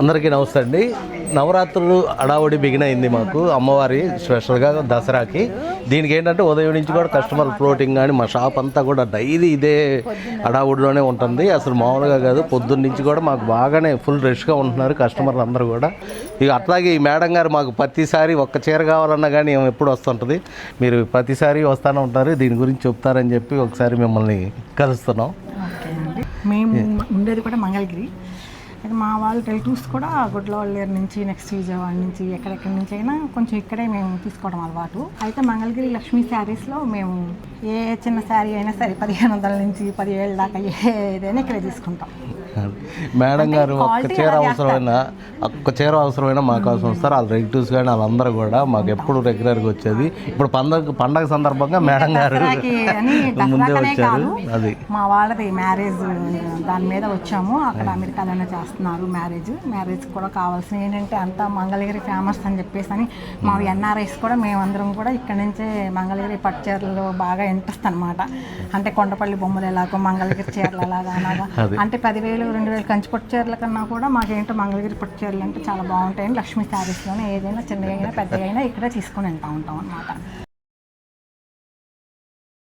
అందరికీ నమస్తే అండి. నవరాత్రులు అడావుడి బిగిన్ అయింది మాకు. అమ్మవారి స్పెషల్గా దసరాకి. దీనికి ఏంటంటే ఉదయం నుంచి కూడా కస్టమర్ ఫ్లోటింగ్ కానీ మా షాప్ అంతా కూడా డైలీ ఇదే అడావుడిలోనే ఉంటుంది. అసలు మామూలుగా కాదు. పొద్దున్న నుంచి కూడా మాకు బాగానే ఫుల్ రష్గా ఉంటున్నారు కస్టమర్లు అందరూ కూడా. ఇక అట్లాగే ఈ మేడం గారు మాకు ప్రతిసారి ఒక్క చీర కావాలన్నా కానీ ఎప్పుడు వస్తుంటుంది. మీరు ప్రతిసారి వస్తూనే ఉంటారు. దీని గురించి చెప్తారని చెప్పి ఒకసారి మిమ్మల్ని కలుస్తున్నాం. మేము ఉండేది కూడా మంగళగిరి. అయితే మా వాళ్ళ రిలేటివ్స్ కూడా గుడ్లవల్లేరు నుంచి నెక్స్ట్ విజయవాడ నుంచి ఎక్కడెక్కడి నుంచి అయినా కొంచెం ఇక్కడే మేము తీసుకోవడం అలవాటు. అయితే మంగళగిరి లక్ష్మీ శారీస్లో మేము ఏ చిన్న శారీ అయినా సరే పదిహేను వందల నుంచి పదివేల దాకా ఏదైనా ఇక్కడే తీసుకుంటాం. మేడం గారు ఒక్క చీర అవసరమైన ఒక్క చీర అవసరమైన మా కోసం వస్తారు వాళ్ళ రిలేటివ్స్ కానీ వాళ్ళందరూ కూడా మాకు ఎప్పుడు రెగ్యులర్గా వచ్చేది. ఇప్పుడు పండగ పండగ సందర్భంగా మేడం గారు ముందే వచ్చారు. అది. మా వాళ్ళది మ్యారేజ్ దాని మీద వచ్చాము. అక్కడ అమెరికాలోనే చేస్తున్నారు మ్యారేజ్ మ్యారేజ్ కూడా కావాల్సిన ఏంటంటే అంతా మంగళగిరి ఫేమస్ అని చెప్పేసి అని మా ఎన్ఆర్ఐస్ కూడా మేమందరం కూడా ఇక్కడ నుంచే మంగళగిరి పట్టు చీరలు బాగా ఇంట్రెస్ట్ అనమాట అంటే కొండపల్లి బొమ్మలు ఎలాగో మంగళగిరి చీరలు ఎలాగా అలాగా. అంటే పదివేలు రెండు వేలు కంచి పట్టు చీరల కన్నా కూడా మాకేంటో మంగళగిరి పట్టు చీరలు అంటే చాలా బాగుంటాయని లక్ష్మీ శారీస్లోనే ఏదైనా చిన్నగా అయినా పెద్దగా అయినా ఇక్కడే తీసుకొని వెళ్తూ ఉంటాం అనమాట